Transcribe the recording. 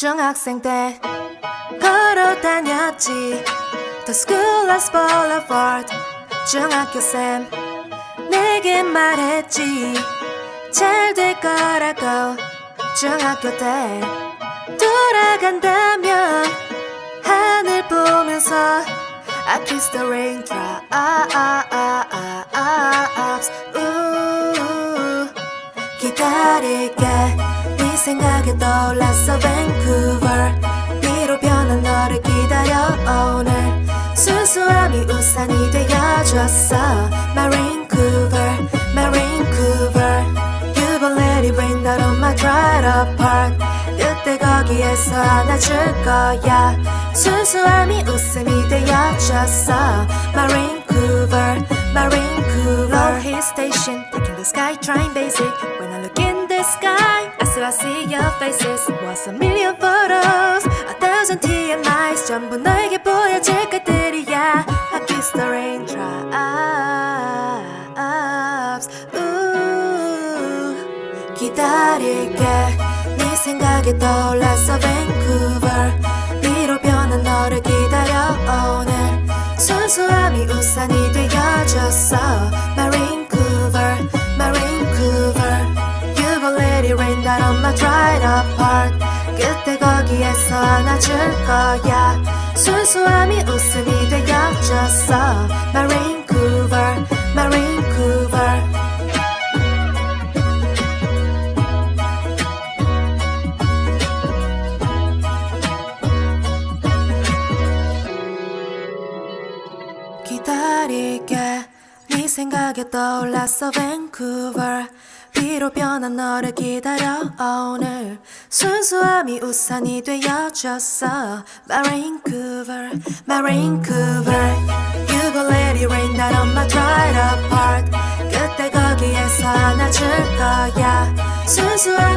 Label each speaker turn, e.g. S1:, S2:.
S1: 중학생 때 걸어 다녔지 The School of Boulevard 중학교 쌤 내게 말했지 잘 될 거라고 중학교 때 돌아간다면 하늘 보면서 I kiss the raindrops 우 기다릴게 네 생각에 떠올랐어 Vancouver 비로 변한 너를 기다려 오늘 순수함이 우산이 되어줬어 My Vancouver, My Vancouver You gon' let it rain down on my dried up heart 그때 거기에서 안아줄 거야 순수함이 웃음이 되어줬어 My Vancouver, My Vancouver Low hill station, taking the sky, trying basic When I look in the sky, I still I see your faces Was a million photos, a thousand TMIs 전부 너에게 보여줄 것들이야 I kiss the raindrops Ooh, 기다릴게 네 생각에 떠올랐어 Vancouver 비로 변한 너를 기다려 오늘 순수함이 우산이 되어줬어 My Vancouver, It rain on my dried up heart 그때 거기에서 안아줄 거야 순수함이 웃음이 되어줬어 My Vancouver, My Vancouver 기다릴게 네 생각에 떠올랐어 Vancouver 비로 변한 너를 기다려 오늘 순수함이 우산이 되어줬어 My Vancouver, My Vancouver You gon' let it rain on my dried up heart 그때 거기에서 안아줄 거야 되어줬어